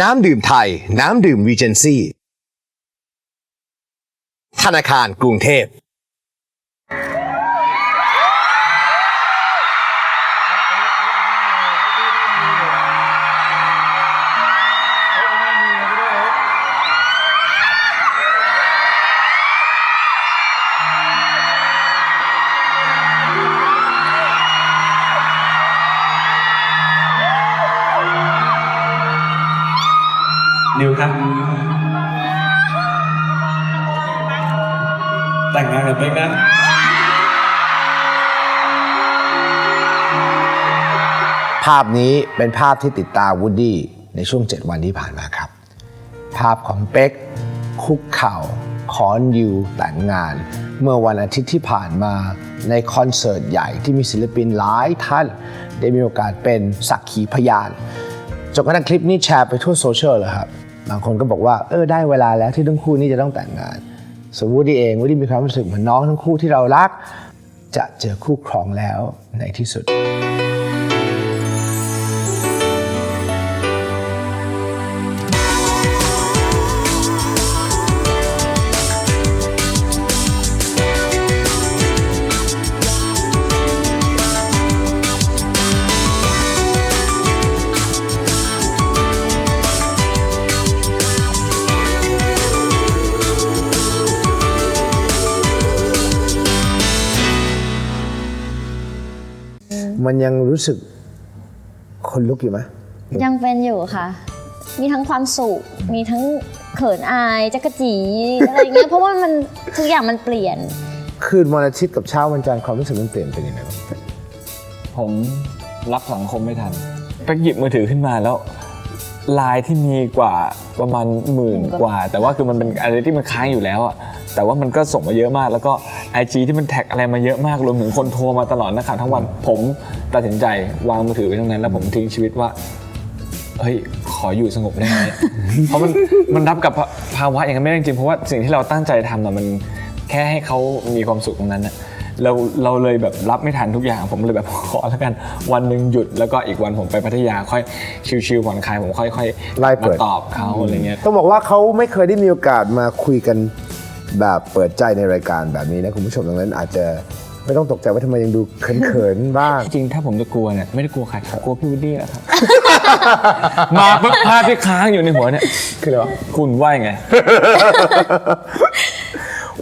น้ำดื่มไทย น้ำดื่มวีเจนซี่ ธนาคารกรุงเทพ ครับ แต่งงานกับเป๊กนะภาพนี้เป็นภาพที่ติดตาวูดดี้ในช่วง 7 วันที่ผ่านมาครับ ภาพของเป๊กคุกเข่าขอนยูแต่งงาน เมื่อวันอาทิตย์ที่ผ่านมาในคอนเสิร์ตใหญ่ที่มีศิลปินหลายท่าน ได้มีโอกาสเป็นสักขีพยานจนกระทั่งคลิปนี้แชร์ไปทั่วโซเชียลเลยครับ บางคนก็บอกว่าเออได้เวลาแล้วที่ทั้งคู่นี้จะต้องแต่งงานส่วนวูดี้เองวูดี้มีความรู้สึกเหมือนน้องทั้งคู่ที่เรารัก จะเจอคู่ครองแล้วในที่สุด มันยังรู้สึกคนลุกอยู่ไหมยังเป็นอยู่ค่ะ มีทั้งความสุข มีทั้งเขินอายจักรจีอะไรเงี้ย เพราะว่ามันทุกอย่างมันเปลี่ยน คืนวันอาทิตย์กับเช้าวันจันทร์ความรู้สึกมันเปลี่ยนเป็นยังไงบ้างผมรับสังคมไม่ทันเป๊กหยิบมือถือขึ้นมาแล้วไลายที่มีกว่าประมาณหมื่นกว่า แต่ว่าคือมันเป็นอะไรที่มันค้างอยู่แล้วอะแต่ว่ามันก็ส่งมาเยอะมาก แล้วก็ IG ที่มันแท็กอะไรมาเยอะมากรวมถึงคนโทรมาตลอดนะครับทั้งวันผมตัดสินใจวางมือถือไปตรงนั้น แล้วผมทิ้งชีวิตว่าเฮ้ยขออยู่สงบได้ไหม เพราะมันมันรับกับภาภาวะอย่างนั้นไม่ได้จริงๆเพราะว่าสิ่งที่เราตั้งใจทำอะมันแค่ให้เขามีความสุขตรงนั้นนะเราเราเลยแบบรับไม่ทันทุกอย่าง ผมเลยแบบขอแล้วกันวันหนึ่งหยุดแล้วก็อีกวันผมไปพัทยาค่อยชิลๆผ่อนคลายผมค่อยๆไล่เปิมาดตอบเขาอะไรเงี้ย ต้องบอกว่าเขาไม่เคยได้มีโอกาสมาคุยกัน แบบเปิดใจในรายการแบบนี้นะคุณผู้ชมดังนั้นอาจจะไม่ต้องตกใจว่าทำไมยังดูเขินๆบ้าง จริงๆถ้าผมจะกลัวเนี่ยไม่ได้กลัวใครกลัวพี่วูดดี้แหละครับ มาปุ๊บภาพที่ค้างอยู่ในหัวเนี่ย คืออะไรวะคุณว่ายังไง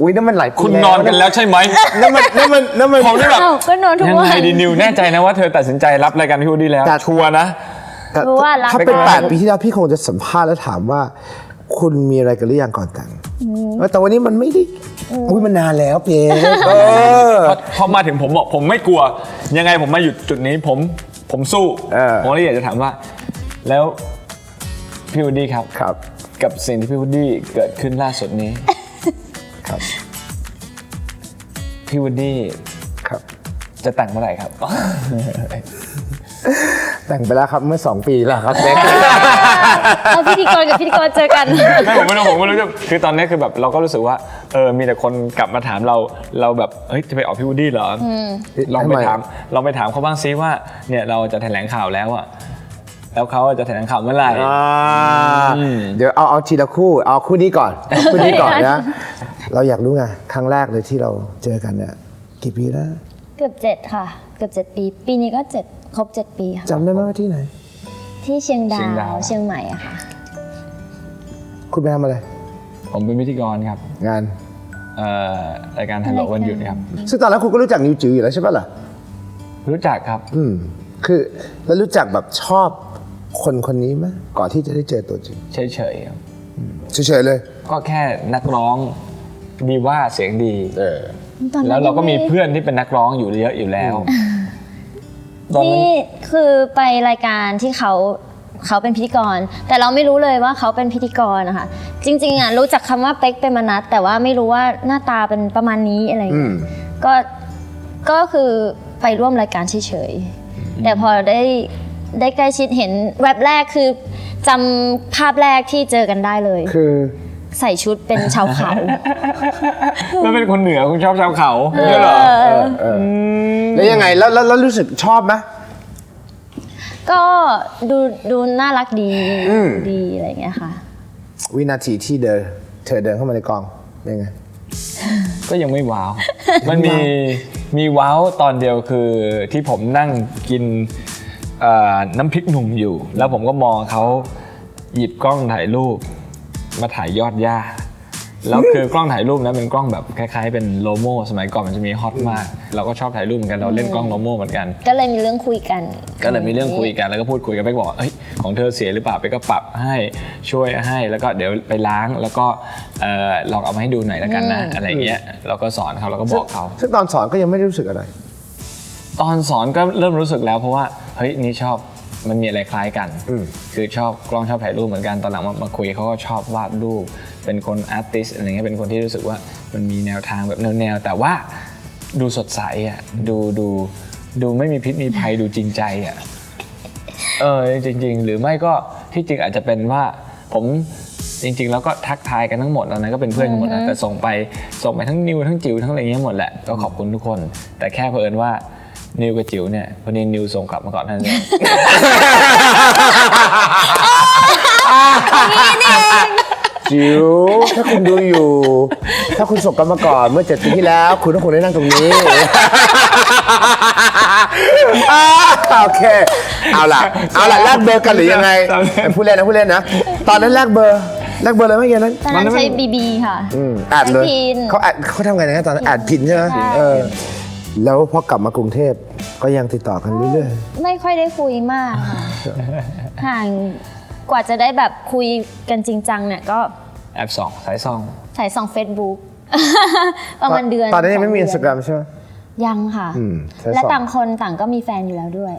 อุ้ยนั่นมันหลายปีคุณนอนกันแล้วใช่ไหมนั่นมันนั่นมันนั่นมันผมนี่แบบอ้าวก็นอนทุกยังวัน ไงดีนิวแน่ใจนะว่าเธอตัดสินใจรับรายการพี่วูดดี้แล้วแต่ชัวร์นะ แต่รู้ว่ารักถ้าเป็นกัน แปดปีที่แล้วพี่คงจะสัมภาษณ์แล้วถามว่า คุณมีอะไรกันหรือยังก่อนแต่งเออ แต่วันนี้มันไม่ได้อุ้ยมันนานแล้วเพียเออพอพอมาถึงผมบอกผมไม่กลัว ยังไงผมมาอยู่จุดนี้ผมผมสู้เออผมเลยอยากจะถามว่า แล้วพี่วูดดี้ครับครับ กับสิ่งที่พี่วูดดี้เกิดขึ้นล่าสุดนี้ ครับ พี่วูดดี้ครับ จะแต่งเมื่อไหร่ครับ แต่งไปแล้วครับเมื่อ 2 ปีแล้วครับเด็ก เอาพิธีกรกับพิธีกรเจอกัน ไม่ผมไม่รู้ผมไม่รู้จะคือตอนนี้คือแบบเราก็รู้สึกว่าเออมีแต่คนกลับมาถามเราเราแบบเฮ้ยจะไปออกพี่วูดดี้เหรออลองไปทำไม ถามลองไปถามเขาบ้างซิว่าเนี่ยเราจะแถลงข่าวแล้วอะแล้วเขาจะแถลงข่าวเมื่อไหร่อ่าอืม เดี๋ยวเอาเอาทีละคู่เอาคู่นี้ก่อนเอาคู่นี้ก่อนนะ เราอยากรู้ไงครั้งแรกเลยที่เราเจอกันเนี่ยกี่ปีแล้ว เกือบเจ็ดค่ะ เกือบเจ็ดปี ปีนี้ก็เจ็ด ครบเจ็ดปีค่ะจำได้ไหมว่าที่ไหน ที่เชียงดาเชียงดาว วเชียงใหม่อะค่ะ คุณไปทำอะไร ผมเป็นพิธีกรครับงาน เอ่อรายการฮัลโหลวันหยุดครับ ซึ่งตอนนั้นคุณก็รู้จักนิวจิ๋วอยู่แล้วใช่ปะล่ะ รู้จักครับ อืม คือแล้วรู้จักแบบชอบคนคนนี้ไหมก่อนที่จะได้เจอตัวจริงเฉยๆครับ เฉยๆเลย ก็แค่นักร้องดีว่าเสียงดี เออตอนนั้นแล้วเราก็มียังไเพื่อนที่เป็นนักร้องอยู่เยอะอยู่แล้ว ตอนนั้นนี่คือไปรายการที่เขาเขาเป็นพิธีกร แต่เราไม่รู้เลยว่าเขาเป็นพิธีกรนะคะจริงๆอะรู้จักคำว่าเป๊กเป็นมนัสแต่ว่าไม่รู้ว่าหน้าตาเป็นประมาณนี้อะไรอย่างเงี้ยอืมก็ก็คือไปร่วมรายการเฉยๆแต่พอได้ได้ใกล้ชิดเห็นแวบแรกคือจำภาพแรกที่เจอกันได้เลย คือ ใส่ชุดเป็นชาวเขาแล้วเป็นคนเหนือคุณชอบชาวเขาเนี่ยเหรอเออแล้วยังไงแล้วแล้วแล้วรู้สึกชอบไหม ก็ดูดูน่ารักดีอืม ดีอะไรอย่างเงี้ยค่ะ วินาทีที่เดินเธอเดินเข้ามาในกองเป็นไง ก็ยังไม่ว้าว มันมีมีว้าวตอนเดียวคือที่ผมนั่งกินเอ่อน้ำพริกหนุ่มอยู่ แล้วผมก็มองเขาหยิบกล้องถ่ายรูป มาถ่ายยอดหญ้าแล้วคือกล้องถ่ายรูปนะเป็นกล้องแบบคล้ายๆ เป็นโลโมสมัยก่อนมันจะมีฮอตมาก เราก็ชอบถ่ายรูปเหมือนกันเราเล่นกล้องโลโมเหมือนกัน ก็เลยมีเรื่องคุยกัน ก็เลยมีเรื่องคุยกันแล้วก็พูดคุยกันไปกบอกว่าเอ้ยของเธอเสียหรือเปล่าไปก็ปรับให้ช่วยให้แล้วก็เดี๋ยวไปล้างแล้วก็เอ่อลองเอามาให้ดูหน่อยแล้วกันนะอืมอะไรเงี้ยเราก็สอนเขาเราก็บอกเขาซึ่งตอนสอนก็ยังไม่ได้รู้สึกอะไร ตอนสอนก็เริ่มรู้สึกแล้วเพราะว่าเฮ้ยนี่ชอบ มันมีอะไรคล้ายกัน อืม คือชอบกล้องชอบถ่ายรูปเหมือนกันตอนหลังมามาคุยเขาก็ชอบวาดรูป เป็นคนอาร์ติสอะไรเงี้ยเป็นคนที่รู้สึกว่ามันมีแนวทางแบบแนวๆแต่ว่าดูสดใสอะดูดูดูไม่มีพิษมีภัยดูจริงใจอะ เออจริง ๆ หรือไม่ก็ที่จริงอาจจะเป็นว่าผมจริง ๆ แล้วก็ทักทายกันทั้งหมดตอนนั้นก็เป็นเพื่อนกันหมดนะแต่ส่งไปส่งไปทั้งนิวทั้งจิ๋วทั้งอะไรเงี้ยหมดแหละก็ขอบคุณทุกคน แต่แค่เผอิญว่า นิวกับจิ๋วเนี่ยพอดีนิวส่งกลับมาก่อนท่านนเองจิ๋วถ้าคุณดูอยู่ ถ้าคุณส่งกันมาก่อนเมื่อเจ็ดปีที่แล้ว คุณต้องคงได้นั่งตรงนี้อ่าโอเค เอาล่ะ เอาล่ะแลกเบอร์กันหรือยังไงจำได้เป็นผู้เล่นนะผู้เล่นนะ ตอนนั้นแลกเบอร์แลกเบอร์เลยไหมเย็นนั้นตอนนั้นใช้บีบีค่ะอืมแอดเลยใช้พินเขาแอดเขาทำไงนะตอนนั้นแอดพินใช่ไหมใช่เออ แล้วพอกลับมากรุงเทพก็ยังติดต่อกันเรื่อยไม่ค่อยได้คุยมากค่ะห่างกว่าจะได้แบบคุยกันจริงจังเนี่ยก็แอปสองสายซองใส่สองเฟซบุ๊ก ประๆมาณเดือนตอนนั้นยังไม่มีสอินสตาแกรมใช่ไหม ยังค่ะ อืมใช้และสอง ต่างคนต่างก็มีแฟนอยู่แล้วด้วย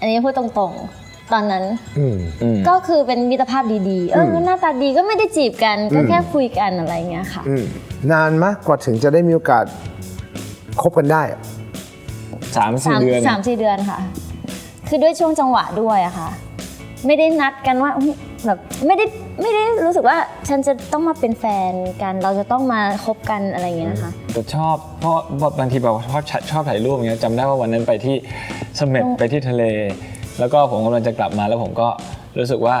อันนี้พูดตรงๆ ตอนนั้นอืม อืมก็คือเป็นมิตรภาพดีๆ เอออม หน้าตาดีก็ไม่ได้จีบกันก็อืมแค่คุยกันอะไรเงี้ยค่ะ อืมนานมะกว่าถึงจะได้มีโอกาส คบกันได้อะสามสี่สามเดือน สามสี่เดือนค่ะ คือด้วยช่วงจังหวะด้วยอะค่ะ ไม่ได้นัดกันว่าอุ๊ยแบบไม่ได้ไม่ได้รู้สึกว่าฉันจะต้องมาเป็นแฟนกัน เราจะต้องมาคบกันอะไรอย่างเงี้ยนะคะ แต่ชอบเพราะบางทีแบบชอบชอบถ่ายรูปอย่างเงี้ยจำได้ว่าวันนั้นไปที่เสม็ดไปที่ทะเล แล้วก็ผมกำลังจะกลับมาแล้วผมก็รู้สึกว่า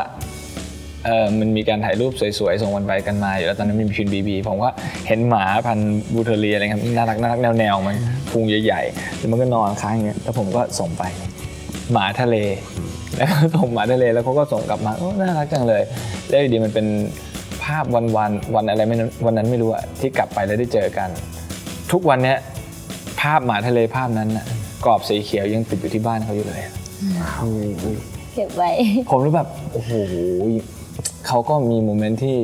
เออมันมีการถ่ายรูปสวยๆ ส่งวันไปกันมาอยู่แล้วตอนนั้นมีพินบีบีผมก็เห็นหมาพันธุ์บูเทอรีอะไรครับน่ารักน่ารักแนวๆ มันพุงใหญ่ๆแล้วมันก็นอนค้างอย่างเงี้ยแล้วผมก็ส่งไป หมาทะเล แล้วก็ส่งหมาทะเลแล้วเขาก็ส่งกลับมาโอ้น่ารักจังเลย แล้วอยู่ดีมันเป็นภาพวันวันๆวันอะไรไม่รู้วันนั้นไม่รู้อะที่กลับไปแล้วได้เจอกัน ทุกวันเนี้ยภาพหมาทะเลภาพนั้นน่ะกรอบสีเขียวยังติดอยู่ที่บ้านเขาอยู่เลยอะเก็บไว้ ผมรู้แบบ โอ้โห เขาก็มีโมเมนต์ที่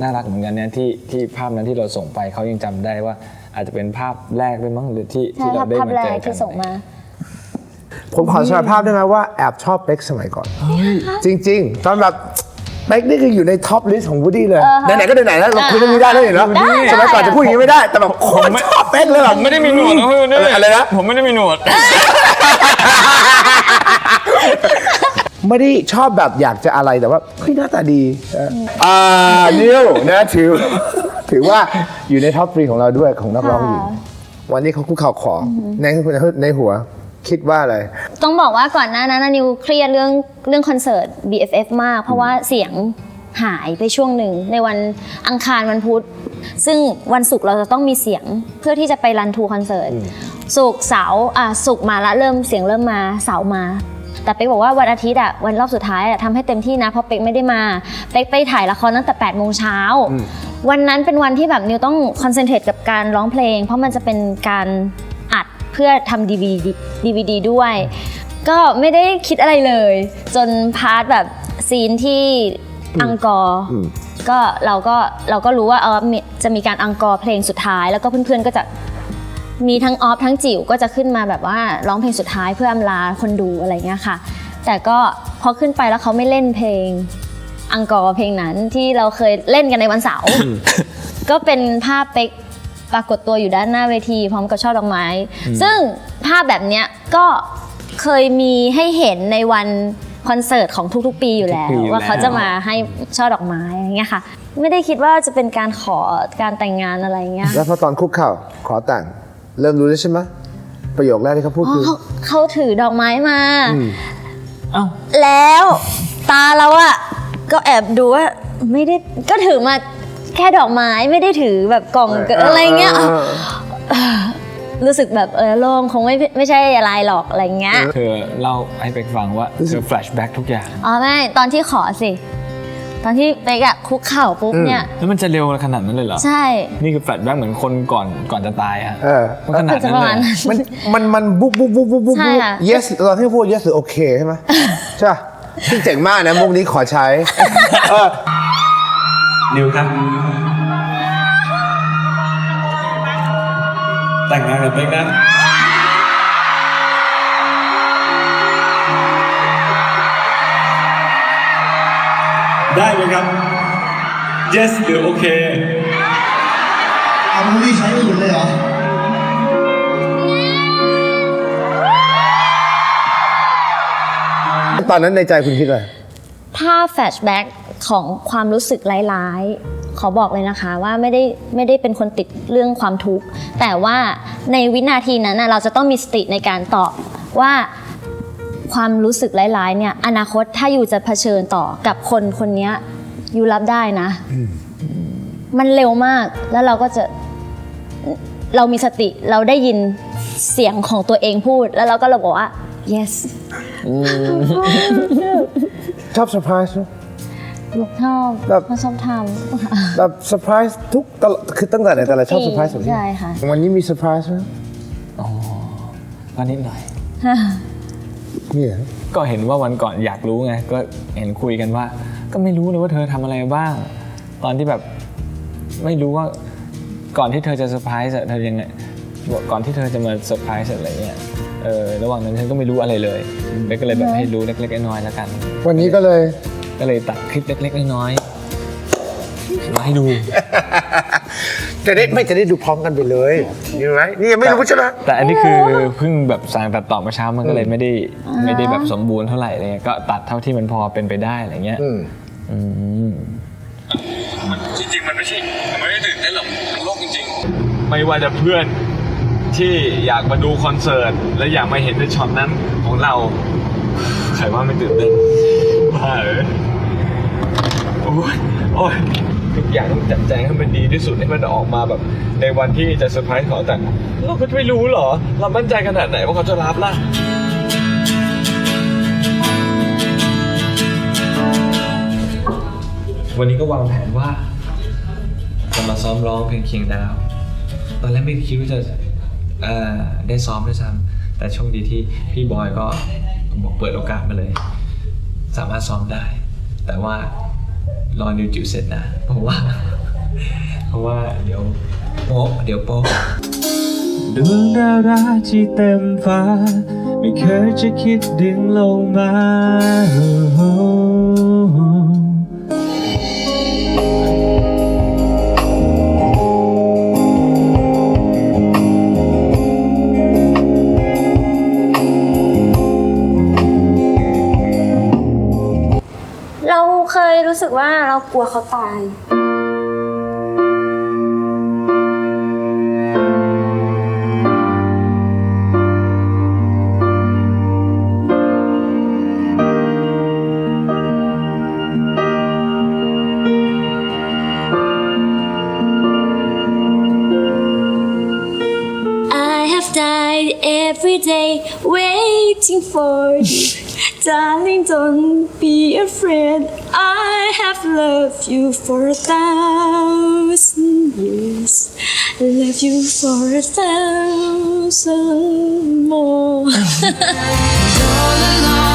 น่ารักเหมือนกันเนี่ยที่ที่ภาพนั้นที่เราส่งไปเขายังจำได้ว่า อาจจะเป็นภาพแรกด้วยมั้งหรือที่ใช่ที่เราค่ะได้ภาพมาแรเจอกกันที่ส่งมา ผมขอสารภาพได้ไหมว่าแอบชอบเป๊กสมัยก่อน จริง ๆ ตอนแบบเป๊กนี่คืออยู่ในท็อปลิสต์ของวูดดี้เลยเออฮะไหน ๆ ก็ไหนๆแล้วเราคุยเรื่องนี้ได้แล้วเห็นแล้วได้สมัยก่อนได้ จะพูดอย่างนี้ไม่ได้ แต่แบบโคตรชอบเป๊กเลยแบบผมไม่ได้มีหนวดนะคุณนี่อะไรนะ ผมไม่ได้มีหนวด ไม่ได้ชอบแบบอยากจะอะไรแต่ว่าเฮ้ยหน้าตาดีเอออ่านิวนะถือ ถือว่าอยู่ในท็อปฟรีของเราด้วยของนักร้องหญิงค่ะ วันนี้เขาคุกเข่าขอในในหัวคิดว่าอะไร ต้องบอกว่าก่อนหน้านั้นนะนิวเครียดเรื่องเรื่องคอนเสิร์ต BFF มาก เพราะว่าเสียงหายไปช่วงหนึ่งในวันอังคารวันพุธ ซึ่งวันศุกร์เราจะต้องมีเสียงเพื่อที่จะไปรันทูคอนเสิร์ตศุกร์เสาร์อะศุกร์มาละเริ่มเสียงเริ่มมาเสาร์มา แต่เป๊กบอกว่าวันอาทิตย์อะวันรอบสุดท้ายอะทำให้เต็มที่นะเพราะเป๊กไม่ได้มาเป๊กไปถ่ายละครตั้งแต่8โมงเช้าวันนั้นเป็นวันที่แบบนิวต้องคอนเซนเทรตกับการร้องเพลง เพราะมันจะเป็นการอัดเพื่อทำ DVD DVD ด้วย ก็ไม่ได้คิดอะไรเลย จนพาร์ทแบบซีนที่อังกอร์ อืม ก็เราก็เราก็รู้ว่าเออมีจะมีการอังกอร์เพลงสุดท้าย แล้วก็เพื่อนๆก็จะ มีทั้งออฟทั้งจิ๋วก็จะขึ้นมาแบบว่าร้องเพลงสุดท้ายเพื่ออำลาคนดูอะไรเงี้ยค่ะ แต่ก็พอขึ้นไปแล้วเขาไม่เล่นเพลงอังกอร์เพลงนั้นที่เราเคยเล่นกันในวันเสาร์ ก็เป็นภาพเป๊กปรากฏตัวอยู่ด้านหน้าเวที พร้อมกับช่อดอกไม้ ซึ่งภาพแบบเนี้ยก็เคยมีให้เห็นในวันคอนเสิร์ตของทุกๆ ปีอยู่แล้วทุกปีอยู่ว่าเขาแล้วจะมาให้ช่อดอกไม้อย่างเงี้ยค่ะ ไม่ได้คิดว่าจะเป็นการขอการแต่งงานอะไรเงี้ยแล้วพอตอนคุกเข่าขอแต่ง เริ่มรู้แล้วใช่ไหมประโยคแรกที่เขาพูดอ๋อคือ เขาเขาถือดอกไม้มาเอ้า แล้วตาเราอะก็แอบดูว่าไม่ได้ก็ถือมาแค่ดอกไม้ไม่ได้ถือแบบกล่องเกินอะไรเงี้ย รู้สึกแบบเออโล่งคงไม่ไม่ใช่อะไรหรอกอะไรเงี้ย เธอเล่าให้เป็กฟังว่า เธอแฟลชแบ็กทุกอย่าง อ๋อไม่ตอนที่ขอสิ ตอนที่ไปกอะคุกเข่าปุ๊บเนี่ย แล้วมันจะเร็วขนาดนั้นเลยเหรอ ใช่ นี่คือแฟลชแบ็กเหมือนคนก่อนก่อนจะตายอะเออ มันขนาดจะนั้นประเลมาณยนั้นมันมันมันบุ๊บบุ๊บบุ๊บบุ๊บบุ๊บ ใช่ค่ะ yes ตอนที่พูด yes หรือโอเคใช่ไหมใช่ปะซึ่งเจ๋งมากนะมุกนี้ขอใช้ เออ นิวครับ แต่งงานกับเป็กนะ ได้ไหมครับ yes หรือโอเคเอามูลี่ใช้อื่นเลยเหรอ ตอนนั้นในใจคุณคิดอะไร ถ้าแฟลชแบ็กของความรู้สึกร้ายๆ ขอบอกเลยนะคะว่าไม่ได้ไม่ได้เป็นคนติดเรื่องความทุกข์ แต่ว่าในวินาทีนั้นน่ะเราจะต้องมีสติในการตอบว่า ความรู้สึกร้ายๆเนี่ยอนาคตถ้าอยู่จะเผชิญต่อกับคนคนเนี้ยอยู่รับได้นะ มันเร็วมากแล้วเราก็จะเรามีสติเราได้ยินเสียงของตัวเองพูด แล้วเราก็เราบอกว่า yes ชอบเซอร์ไพรส์ไหมชอบแบบชอบทำแบบเซอร์ไพรส์ทุกตลอดคือตั้งแต่ไหนแต่ไรชอบเซอร์ไพรส์แบบนี้ใช่ค่ะวันนี้มีเซอร์ไพรส์ไหมก็นิดหน่อย นี่เหรอก็เห็นว่าวันก่อนอยากรู้ไงก็เห็นคุยกันว่า ก็ไม่รู้เลยว่าเธอทำอะไรบ้าง ตอนที่แบบไม่รู้ว่าก่อนที่เธอจะเซอร์ไพรส์อะเธอยังไงก่อนที่เธอจะมาเซอร์ไพรส์อะไรเงี้ยเออระหว่างนั้นฉันก็ไม่รู้อะไรเลยเบกก็เลยแบบให้รู้เล็กๆน้อยๆแล้วกัน วันนี้ก็เลยก็เลยตัดคลิปเล็กๆน้อยๆมาให้ดู จะได้ไม่จะได้ดูพร้อมกันไปเลยยังไงนี่ยังไม่รู้ใช่ไหมแต่อันนี้คือเพิ่งแบบสั่งตัดต่อมาเช้ามันก็เลยไม่ได้ไม่ได้แบบสมบูรณ์เท่าไหร่อะไรเงี้ยก็ตัดเท่าที่มันพอเป็นไปได้อะไรเงี้ยอืมอืมจริงๆมันไม่ใช่มันไม่ได้ตื่นเต้นหรอกมันโลกจริงไม่ว่าจะเพื่อนที่อยากมาดูคอนเสิร์ตและอยากมาเห็นในช็อตนั้นของเราใครว่าไม่ตื่นเต้นบ้าเออโอ้ยโอ้ย ทุกอย่างต้องจัดแจงให้มันดีที่สุดให้มันออกมาแบบ ในวันที่จะเซอร์ไพรส์เขาแต่เราก็ไม่รู้เหรอ เรามั่นใจขนาดไหนว่าเขาจะรับล่ะวันนี้ก็วางแผนว่าจะมาซ้อมร้องเพลงเคียงดาว ตอนแรกไม่คิดว่าจะเอ่อได้ซ้อมด้วยซ้ำแต่โชคดีที่พี่บอยก็บอกเปิดโอกาสมาเลย สามารถซ้อมได้ แต่ว่า รอนิวจิวเสร็จนะเพราะว่า เพราะว่าเดี๋ยวโป๊ะเดี๋ยวโป๊ะดวงดาวราที่เต็มฟ้า ไม่เคยจะคิดดึงลงมาเรา เคยรู้สึกว่าเรากลัวเขาตาย I have died every day waiting for you. Darling, don't be afraid. I have loved you for a thousand years. I love you for a thousand more.